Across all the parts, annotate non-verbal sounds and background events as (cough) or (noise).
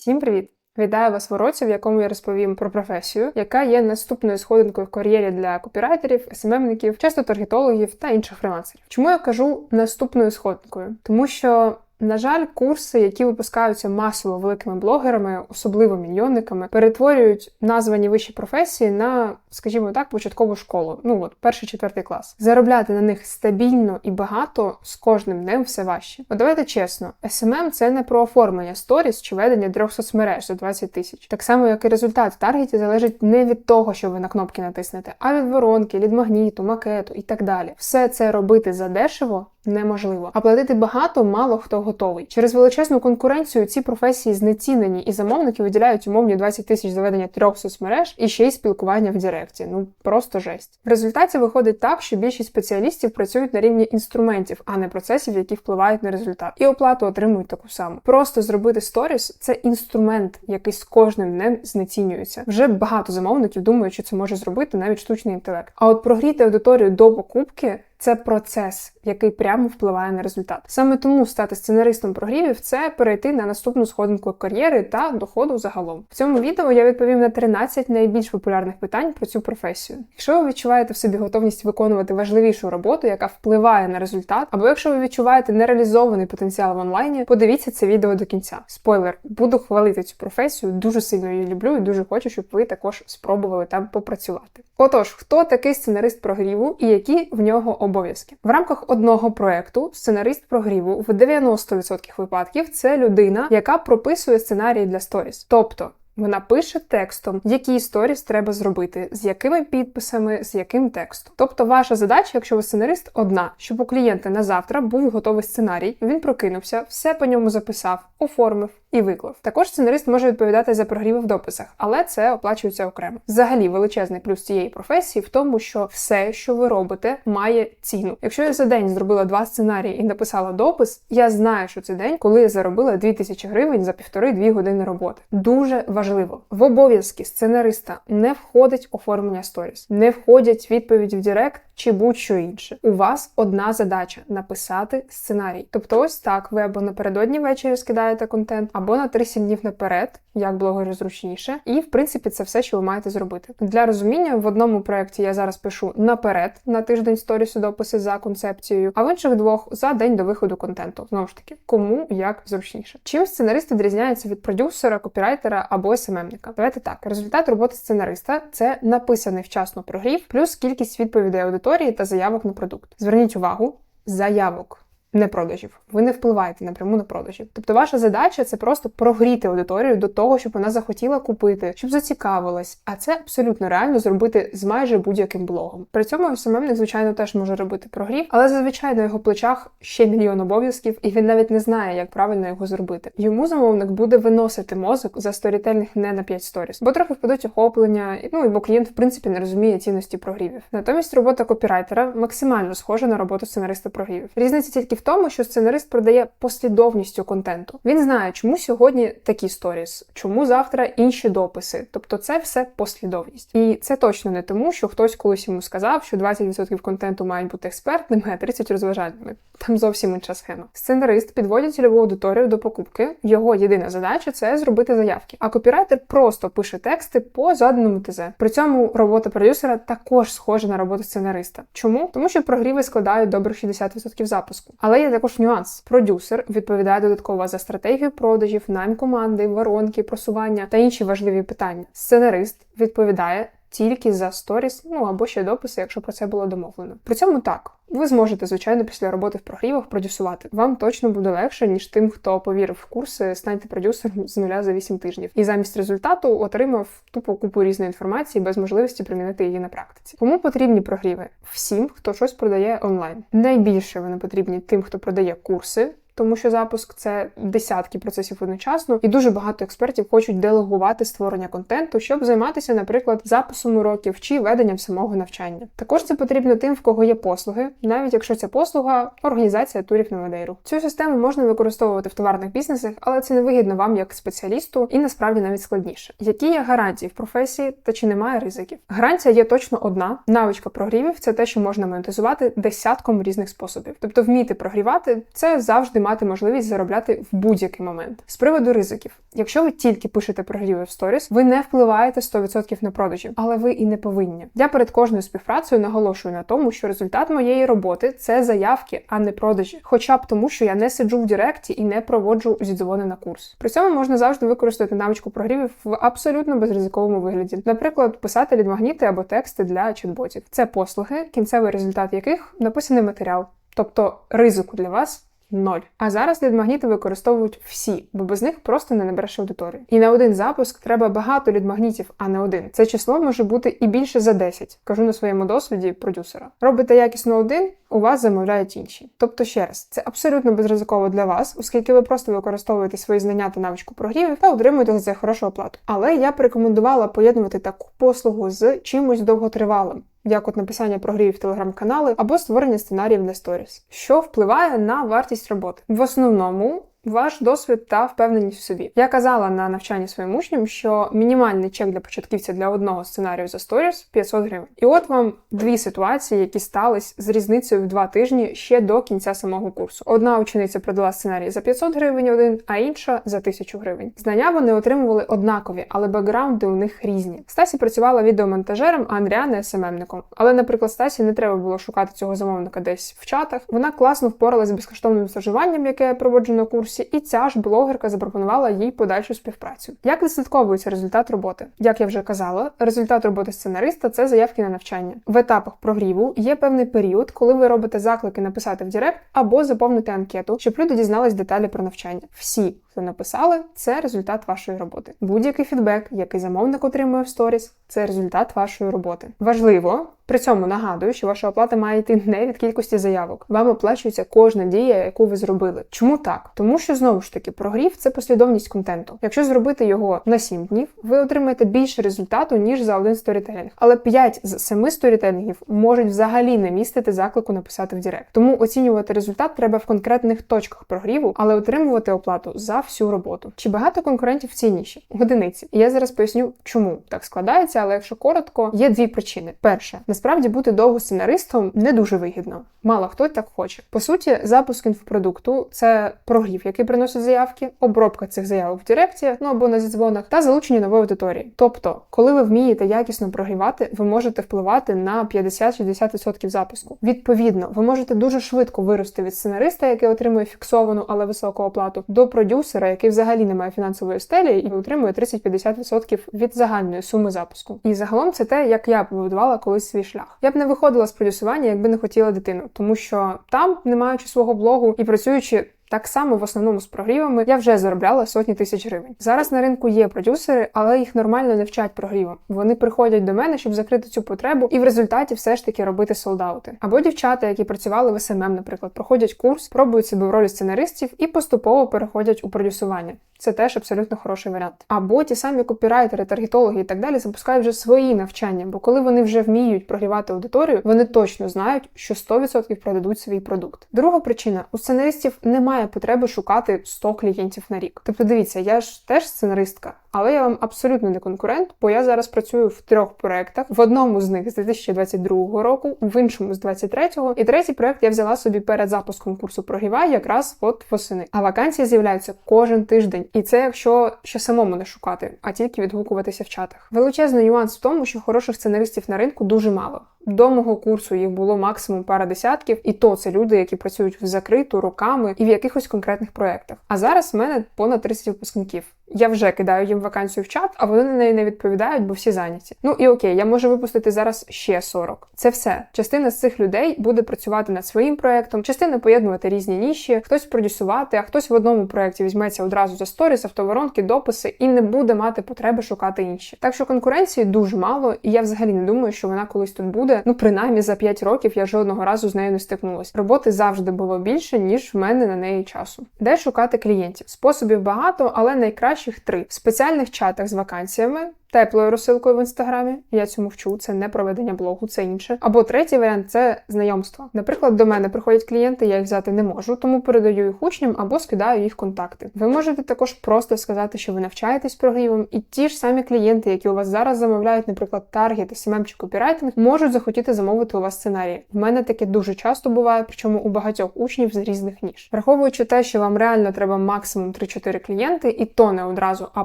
Всім привіт! Вітаю вас в уроці, в якому я розповім про професію, яка є наступною сходинкою в кар'єрі для копірайтерів, СММників, часто таргетологів та інших фрилансерів. Чому я кажу наступною сходинкою? Тому що. На жаль, курси, які випускаються масово великими блогерами, особливо мільйонниками, перетворюють названі вищі професії на, скажімо так, початкову школу. Ну от перший четвертий клас. Заробляти на них стабільно і багато з кожним днем все важче. От давайте чесно, SMM – це не про оформлення сторіс чи ведення трьох соцмереж за 20 тисяч. Так само, як і результат в таргеті залежить не від того, що ви на кнопки натиснете, а від воронки, від магніту, макету і так далі. Все це робити задешево неможливо. А платити багато мало хто готовий. Через величезну конкуренцію ці професії знецінені, і замовники виділяють умовні 20 тисяч заведення трьох соцмереж і ще й спілкування в Директі. Ну просто жесть. В результаті виходить так, що більшість спеціалістів працюють на рівні інструментів, а не процесів, які впливають на результат. І оплату отримують таку саму. Просто зробити сторіс це інструмент, який з кожним днем знецінюється. Вже багато замовників думають, що це може зробити навіть штучний інтелект. А от прогріти аудиторію до покупки. Це процес, який прямо впливає на результат. Саме тому стати сценаристом прогрівів це перейти на наступну сходинку кар'єри та доходу загалом. В цьому відео я відповім на 13 найбільш популярних питань про цю професію. Якщо ви відчуваєте в собі готовність виконувати важливішу роботу, яка впливає на результат, або якщо ви відчуваєте нереалізований потенціал в онлайні, подивіться це відео до кінця. Спойлер, буду хвалити цю професію, дуже сильно її люблю і дуже хочу, щоб ви також спробували там попрацювати. Отож, хто такий сценарист прогріву і які в нього обов'язки. В рамках одного проекту сценарист прогріву в 90% випадків це людина, яка прописує сценарії для сторіс. Тобто вона пише текстом, які сторіс треба зробити, з якими підписами, з яким текстом. Тобто, ваша задача, якщо ви сценарист, одна, щоб у клієнта на завтра був готовий сценарій, він прокинувся, все по ньому записав, оформив і виклав. Також сценарист може відповідати за прогріви в дописах, але це оплачується окремо. Взагалі, величезний плюс цієї професії в тому, що все, що ви робите, має ціну. Якщо я за день зробила два сценарії і написала допис, я знаю, що це день, коли я заробила 2000 гривень за півтори-дві години роботи. Дуже важливо в обов'язки сценариста не входить оформлення сторіс, не входять відповіді в Директ чи будь-що інше. У вас одна задача написати сценарій. Тобто, ось так ви або напередодні ввечері скидаєте контент, або на 3-7 днів наперед, як блогеру зручніше. І в принципі це все, що ви маєте зробити. Для розуміння в одному проєкті я зараз пишу наперед на тиждень сторісу дописи за концепцією, а в інших двох за день до виходу контенту. Знову ж таки, кому як зручніше. Чим сценарист відрізняється від продюсера, копірайтера або СММника? Давайте так. Результат роботи сценариста це написаний вчасно прогрів, плюс кількість відповідей аудиторії та заявок на продукт. Зверніть увагу, заявок не продажів. Ви не впливаєте напряму на продажів. Тобто, ваша задача це просто прогріти аудиторію до того, щоб вона захотіла купити, щоб зацікавилась. А це абсолютно реально зробити з майже будь-яким блогом. При цьому СММник, звичайно, теж може робити прогрів, але зазвичай на його плечах ще мільйон обов'язків, і він навіть не знає, як правильно його зробити. Йому замовник буде виносити мозок за сторітельних не на 5 сторіс, бо трохи впадуть охоплення, ну і бо клієнт в принципі не розуміє цінності прогрівів. Натомість робота копірайтера максимально схожа на роботу сценариста прогрівів. Різниця тільки в тому, що сценарист продає послідовністю контенту. Він знає, чому сьогодні такі сторіс, чому завтра інші дописи. Тобто, це все послідовність. І це точно не тому, що хтось колись йому сказав, що 20% контенту мають бути експертними, а 30% розважальними. Там зовсім інша схема. Сценарист підводить цільову аудиторію до покупки. Його єдина задача це зробити заявки. А копірайтер просто пише тексти по заданому ТЗ. При цьому робота продюсера також схожа на роботу сценариста. Чому? Тому що прогріви складають добрих 60% запуску. Але є також нюанс. Продюсер відповідає додатково за стратегію продажів, найм команди, воронки, просування та інші важливі питання. Сценарист відповідає. Тільки за сторіс, ну або ще дописи, якщо про це було домовлено. При цьому так, ви зможете, звичайно, після роботи в прогрівах продюсувати. Вам точно буде легше, ніж тим, хто повірив в курси, станьте продюсером з нуля за 8 тижнів. І замість результату отримав тупу купу різної інформації без можливості примінити її на практиці. Кому потрібні прогріви? Всім, хто щось продає онлайн. Найбільше вони потрібні тим, хто продає курси тому що запуск це десятки процесів одночасно, і дуже багато експертів хочуть делегувати створення контенту, щоб займатися, наприклад, записом уроків чи веденням самого навчання. Також це потрібно тим, в кого є послуги, навіть якщо ця послуга організація турів на Мадейру. Цю систему можна використовувати в товарних бізнесах, але це не вигідно вам як спеціалісту, і насправді навіть складніше. Які є гарантії в професії та чи немає ризиків? Гарантія є точно одна: навичка прогрівів це те, що можна монетизувати десятком різних способів. Тобто, вміти прогрівати це завжди має мати можливість заробляти в будь-який момент. З приводу ризиків, якщо ви тільки пишете прогріви в сторіс, ви не впливаєте 100% на продажі, але ви і не повинні. Я перед кожною співпрацею наголошую на тому, що результат моєї роботи це заявки, а не продажі. Хоча б тому, що я не сиджу в Директі і не проводжу зідзвони на курс. При цьому можна завжди використати навичку прогрівів в абсолютно безризиковому вигляді. Наприклад, писати лідмагніти або тексти для чат-ботів. Це послуги, кінцевий результат яких написаний матеріал. Тобто ризику для вас ноль. А зараз лідмагніти використовують всі, бо без них просто не набереш аудиторію. І на один запуск треба багато лідмагнітів, а не один. Це число може бути і більше за 10. Кажу на своєму досвіді продюсера. Робите якісно один, у вас замовляють інші. Тобто, ще раз, це абсолютно безризиково для вас, оскільки ви просто використовуєте свої знання та навичку прогрівів та отримуєте за це хорошу оплату. Але я б рекомендувала поєднувати таку послугу з чимось довготривалим. Як от написання прогрівів телеграм-канали або створення сценаріїв на сторіс, що впливає на вартість роботи. В основному ваш досвід та впевненість в собі. Я казала на навчанні своїм учням, що мінімальний чек для початківця для одного сценарію за сторіс 500 гривень. І от вам дві ситуації, які стались з різницею в два тижні ще до кінця самого курсу. Одна учениця продала сценарій за 500 гривень один, а інша за 1000 гривень. Знання вони отримували однакові, але бекграунди у них різні. Стасі працювала відеомонтажером, а Андріана СММником. Але, наприклад, Стасі не треба було шукати цього замовника десь в чатах. Вона класно впоралася з безкоштовним стажуванням, яке проводжу на курсі курсі, і ця ж блогерка запропонувала їй подальшу співпрацю. Як відслідковується результат роботи? Як я вже казала, результат роботи сценариста це заявки на навчання. В етапах прогріву є певний період, коли ви робите заклики написати в Директ або заповнити анкету, щоб люди дізнались деталі про навчання. Всі, хто написали, це результат вашої роботи. Будь-який фідбек, який замовник отримує в сторіс, це результат вашої роботи. Важливо. При цьому нагадую, що ваша оплата має йти не від кількості заявок. Вам оплачується кожна дія, яку ви зробили. Чому так? Тому що знову ж таки прогрів це послідовність контенту. Якщо зробити його на 7 днів, ви отримаєте більше результату ніж за один сторітелінг. Але 5 з 7 сторітелінгів можуть взагалі не містити заклику написати в Директ. Тому оцінювати результат треба в конкретних точках прогріву, але отримувати оплату за всю роботу. Чи багато конкурентів цінніші? Одиниці. І я зараз поясню, чому так складається, але якщо коротко, є дві причини. Перше, насправді бути довго сценаристом не дуже вигідно. Мало хто так хоче. По суті, запуск інфопродукту це прогрів, який приносить заявки, обробка цих заявок в Директі, ну або на зідзвонах, та залучення нової аудиторії. Тобто, коли ви вмієте якісно прогрівати, ви можете впливати на 50-60% запуску. Відповідно, ви можете дуже швидко вирости від сценариста, який отримує фіксовану, але високу оплату, до продюсера, який взагалі не має фінансової стелі і отримує 30-50% від загальної суми запуску. І загалом це те, як я побудувала колись свій шлях. Я б не виходила з продюсування, якби не хотіла дитину, тому що там, не маючи свого блогу і працюючи. Так само в основному з прогрівами я вже заробляла сотні тисяч гривень. Зараз на ринку є продюсери, але їх нормально не вчать прогрівам. Вони приходять до мене, щоб закрити цю потребу, і в результаті все ж таки робити солдаути. Або дівчата, які працювали в СММ, наприклад, проходять курс, пробують себе в ролі сценаристів і поступово переходять у продюсування. Це теж абсолютно хороший варіант. Або ті самі копірайтери, таргетологи і так далі запускають вже свої навчання, бо коли вони вже вміють прогрівати аудиторію, вони точно знають, що 100% продадуть свій продукт. Друга причина: у сценаристів немає потреби шукати 100 клієнтів на рік. Тобто, дивіться, я ж теж сценаристка. Але я вам абсолютно не конкурент, бо я зараз працюю в трьох проектах. В одному з них з 2022 року, в іншому з 23-го. І третій проект я взяла собі перед запуском курсу прогрівай якраз от восени. А вакансії з'являються кожен тиждень. І це якщо ще самому не шукати, а тільки відгукуватися в чатах. Величезний нюанс в тому, що хороших сценаристів на ринку дуже мало. До мого курсу їх було максимум пара десятків, і то це люди, які працюють в закриту роками і в якихось конкретних проєктах. А зараз в мене понад 30 випускників. Я вже кидаю їм вакансію в чат, а вони на неї не відповідають, бо всі зайняті. Ну і окей, я можу випустити зараз ще 40. Це все. Частина з цих людей буде працювати над своїм проектом, частина поєднувати різні ніші, хтось продюсувати, а хтось в одному проєкті візьметься одразу за сторіс, автоворонки, дописи і не буде мати потреби шукати інші. Так що конкуренції дуже мало, і я взагалі не думаю, що вона колись тут буде. Ну принаймні за 5 років я жодного разу з нею не стикнулася. Роботи завжди було більше, ніж в мене на неї часу. Де шукати клієнтів? Способів багато, але найкраще найкращих три в спеціальних чатах з вакансіями теплою розсилкою в інстаграмі. Я цьому вчу, це не проведення блогу, це інше. Або третій варіант це знайомство. Наприклад, до мене приходять клієнти, я їх взяти не можу, тому передаю їх учням або скидаю їх контакти. Ви можете також просто сказати, що ви навчаєтесь прогрівом, і ті ж самі клієнти, які у вас зараз замовляють, наприклад, таргет, SMM чи копірайтинг, можуть захотіти замовити у вас сценарії. В мене таке дуже часто буває, причому у багатьох учнів з різних ніж. Враховуючи те, що вам реально треба максимум 3-4 клієнти, і то не одразу, а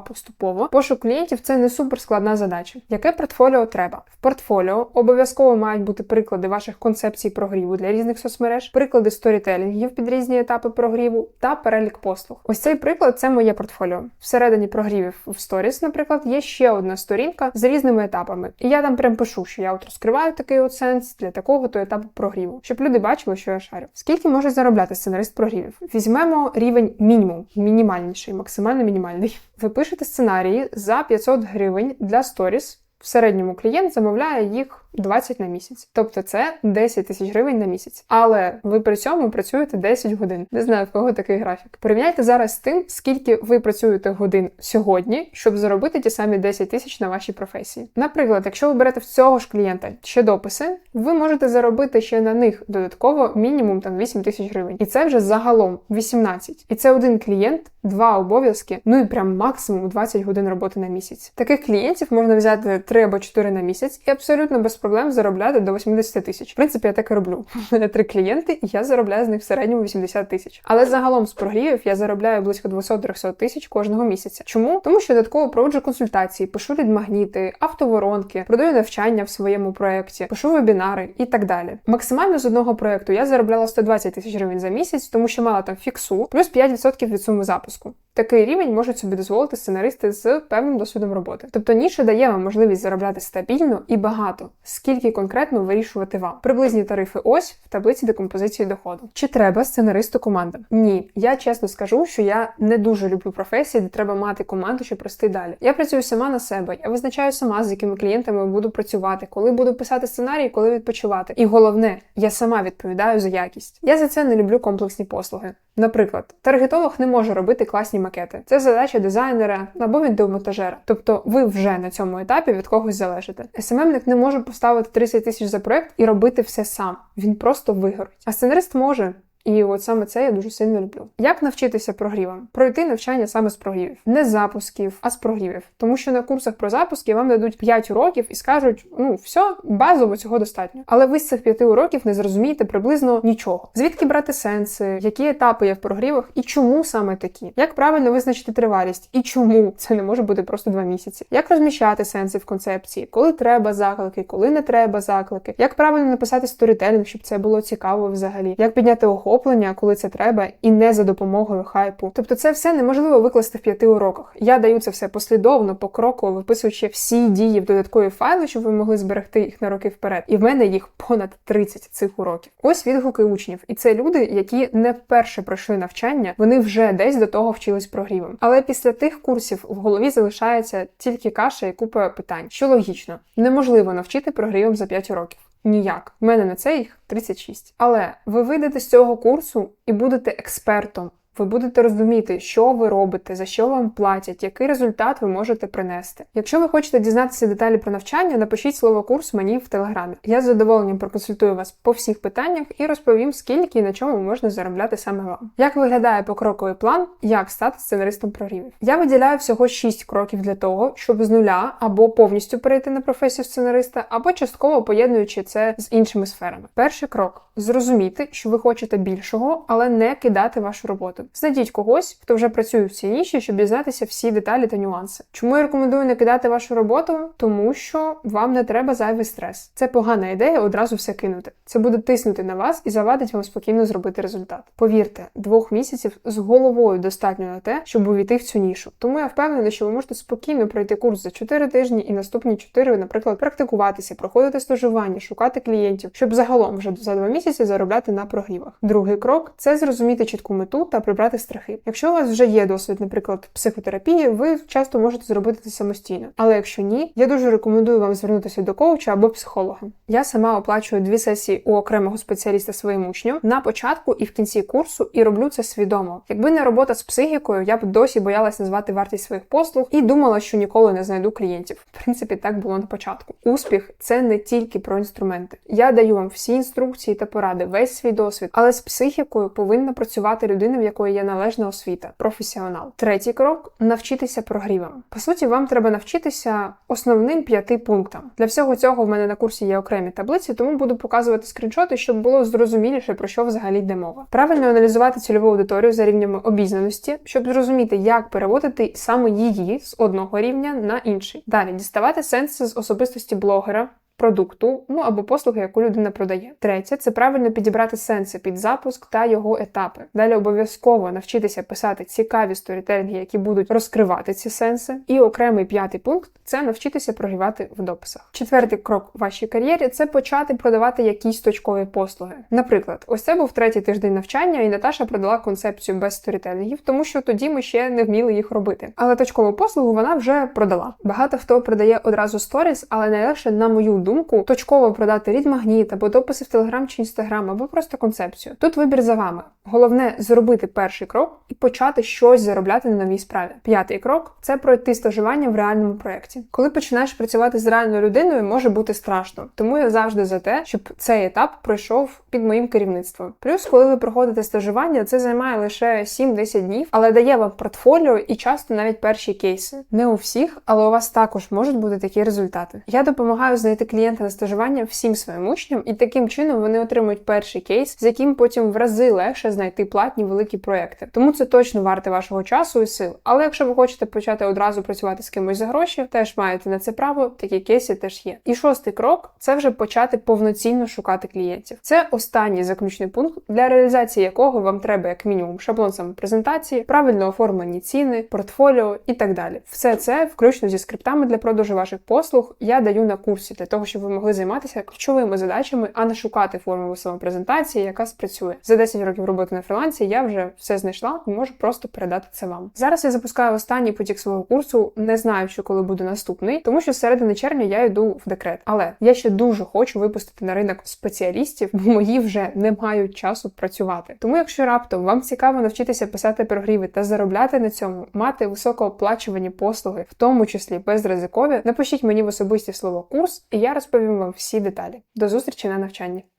поступово. Пошук клієнтів це не суперскладна задача. Яке портфоліо треба? В портфоліо обов'язково мають бути приклади ваших концепцій прогріву для різних соцмереж, приклади сторітелінгів під різні етапи прогріву та перелік послуг. Ось цей приклад це моє портфоліо. Всередині прогрівів в сторіс, наприклад, є ще одна сторінка з різними етапами. І я там прям пишу, що я от розкриваю такий от сенс для такого то етапу прогріву, щоб люди бачили, що я шарю. Скільки може заробляти сценарист прогрівів? Візьмемо рівень мінімум, мінімальніший, максимально мінімальний. Ви пишете сценарії за 500 гривень для сторіс. В середньому клієнт замовляє їх 20 на місяць. Тобто це 10 тисяч гривень на місяць. Але ви при цьому працюєте 10 годин. Не знаю, в кого такий графік. Порівняйте зараз з тим, скільки ви працюєте годин сьогодні, щоб заробити ті самі 10 тисяч на вашій професії. Наприклад, якщо ви берете в цього ж клієнта ще дописи, ви можете заробити ще на них додатково мінімум там 8 тисяч гривень. І це вже загалом 18. І це один клієнт, два обов'язки, ну і прям максимум 20 годин роботи на місяць. Таких клієнтів можна взяти 3 або 4 на місяць і абсолютно без проблем заробляти до 80 тисяч. В принципі, я так і роблю. (laughs) У мене три клієнти, і я заробляю з них в середньому 80 тисяч. Але загалом з прогрівів я заробляю близько 200-300 тисяч кожного місяця. Чому? Тому що додатково проводжу консультації, пишу лідмагніти, автоворонки, продаю навчання в своєму проєкті, пишу вебінари і так далі. Максимально з одного проєкту я заробляла 120 тисяч гривень за місяць, тому що мала там фіксу, плюс 5% від суми запуску. Такий рівень можуть собі дозволити сценаристи з певним досвідом роботи. Тобто ніша дає вам можливість заробляти стабільно і багато, скільки конкретно вирішувати вам. Приблизні тарифи ось в таблиці декомпозиції доходу. Чи треба сценаристу команда? Ні, я чесно скажу, що я не дуже люблю професії, де треба мати команду, щоб рости далі. Я працюю сама на себе, я визначаю сама, з якими клієнтами буду працювати, коли буду писати сценарій, коли відпочивати. І головне, я сама відповідаю за якість. Я за це не люблю комплексні послуги. Наприклад, таргетолог не може робити класні макети. Це задача дизайнера або відеомонтажера. Тобто ви вже на цьому етапі від когось залежите. СММник не може поставити 30 тисяч за проект і робити все сам. Він просто вигорить. А сценарист може. І от саме це я дуже сильно люблю. Як навчитися прогрівам? Пройти навчання саме з прогрівів, не з запусків, а з прогрівів. Тому що на курсах про запуски вам дадуть 5 уроків і скажуть: ну все, базово цього достатньо. Але ви з цих 5 уроків не зрозумієте приблизно нічого. Звідки брати сенси, які етапи є в прогрівах, і чому саме такі? Як правильно визначити тривалість і чому це не може бути просто 2 місяці? Як розміщати сенси в концепції, коли треба заклики, коли не треба заклики, як правильно написати сторітелінг, щоб це було цікаво взагалі, як підняти охоплення, коли це треба, і не за допомогою хайпу. Тобто, це все неможливо викласти в п'яти уроках. Я даю це все послідовно, покроково, виписуючи всі дії в додаткові файли, щоб ви могли зберегти їх на роки вперед. І в мене їх понад 30 цих уроків. Ось відгуки учнів, і це люди, які не вперше пройшли навчання, вони вже десь до того вчились прогрівом. Але після тих курсів в голові залишається тільки каша і купа питань, що логічно, неможливо навчити прогрівом за 5 років. Ніяк. В мене на це їх 36. Але ви вийдете з цього курсу і будете експертом. Ви будете розуміти, що ви робите, за що вам платять, який результат ви можете принести. Якщо ви хочете дізнатися деталі про навчання, напишіть слово курс мені в телеграмі. Я з задоволенням проконсультую вас по всіх питаннях і розповім, скільки і на чому можна заробляти саме вам. Як виглядає покроковий план, як стати сценаристом прорівів? Я виділяю всього 6 кроків для того, щоб з нуля або повністю перейти на професію сценариста, або частково поєднуючи це з іншими сферами. Перший крок зрозуміти, що ви хочете більшого, але не кидати вашу роботу. Знайдіть когось, хто вже працює в цій ніші, щоб дізнатися всі деталі та нюанси. Чому я рекомендую не кидати вашу роботу? Тому що вам не треба зайвий стрес. Це погана ідея одразу все кинути. Це буде тиснути на вас і завадить вам спокійно зробити результат. Повірте, двох місяців з головою достатньо на те, щоб увійти в цю нішу. Тому я впевнена, що ви можете спокійно пройти курс за 4 тижні і наступні 4, наприклад, практикуватися, проходити стажування, шукати клієнтів, щоб загалом вже за 2 місяці заробляти на прогрівах. Другий крок це зрозуміти чітку мету та прибрати страхи. Якщо у вас вже є досвід, наприклад, психотерапії, ви часто можете зробити це самостійно. Але якщо ні, я дуже рекомендую вам звернутися до коуча або психолога. Я сама оплачую дві сесії у окремого спеціаліста своїм учням на початку і в кінці курсу, і роблю це свідомо. Якби не робота з психікою, я б досі боялась назвати вартість своїх послуг і думала, що ніколи не знайду клієнтів. В принципі, так було на початку. Успіх це не тільки про інструменти. Я даю вам всі інструкції та поради, весь свій досвід, але з психікою повинна працювати людина, в якої є належна освіта, професіонал. Третій крок навчитися прогрівам. По суті, вам треба навчитися основним п'яти пунктам. Для всього цього в мене на курсі є окремі таблиці, тому буду показувати скріншоти, щоб було зрозуміліше про що взагалі йде мова. Правильно аналізувати цільову аудиторію за рівнями обізнаності, щоб зрозуміти, як переводити саме її з одного рівня на інший. Далі діставати сенси з особистості блогера. Продукту, ну або послуги, яку людина продає. Третє це правильно підібрати сенси під запуск та його етапи. Далі обов'язково навчитися писати цікаві сторітелінги, які будуть розкривати ці сенси. І окремий п'ятий пункт це навчитися прогрівати в дописах. Четвертий крок в вашій кар'єрі це почати продавати якісь точкові послуги. Наприклад, ось це був третій тиждень навчання, і Наташа продала концепцію без сторітелінгів, тому що тоді ми ще не вміли їх робити. Але точкову послугу вона вже продала. Багато хто продає одразу сторіс, але найлегше, на мою думку, точково продати рід магніт або дописи в Телеграм чи Інстаграм, або просто концепцію. Тут вибір за вами. Головне зробити перший крок і почати щось заробляти на новій справі. П'ятий крок це пройти стажування в реальному проєкті. Коли починаєш працювати з реальною людиною, може бути страшно. Тому я завжди за те, щоб цей етап пройшов під моїм керівництвом. Плюс, коли ви проходите стажування, це займає лише 7-10 днів, але дає вам портфоліо і часто навіть перші кейси. Не у всіх, але у вас також можуть бути такі результати. Я допомагаю знайти клієнта на стажування всім своїм учням, і таким чином вони отримують перший кейс, з яким потім в рази легше знайти платні великі проекти. Тому це точно варте вашого часу і сил. Але якщо ви хочете почати одразу працювати з кимось за гроші, теж маєте на це право, такі кейси теж є. І шостий крок це вже почати повноцінно шукати клієнтів. Це останній заключний пункт, для реалізації якого вам треба як мінімум шаблон самопрезентації, правильно оформлені ціни, портфоліо і так далі. Все це, включно зі скриптами для продажу ваших послуг, я даю на курсі для того, щоб ви могли займатися ключовими задачами, а не шукати формулу самопрезентації, яка спрацює. За 10 років роботи на фрілансі я вже все знайшла і можу просто передати це вам. Зараз я запускаю останній потік свого курсу, не знаю, що коли буде наступний, тому що з середини червня я йду в декрет. Але я ще дуже хочу випустити на ринок спеціалістів, бо мої вже не мають часу працювати. Тому, якщо раптом вам цікаво навчитися писати прогріви та заробляти на цьому, мати високооплачувані послуги, в тому числі безризикові, напишіть мені в особисті слово курс, і я розповім вам всі деталі. До зустрічі на навчанні.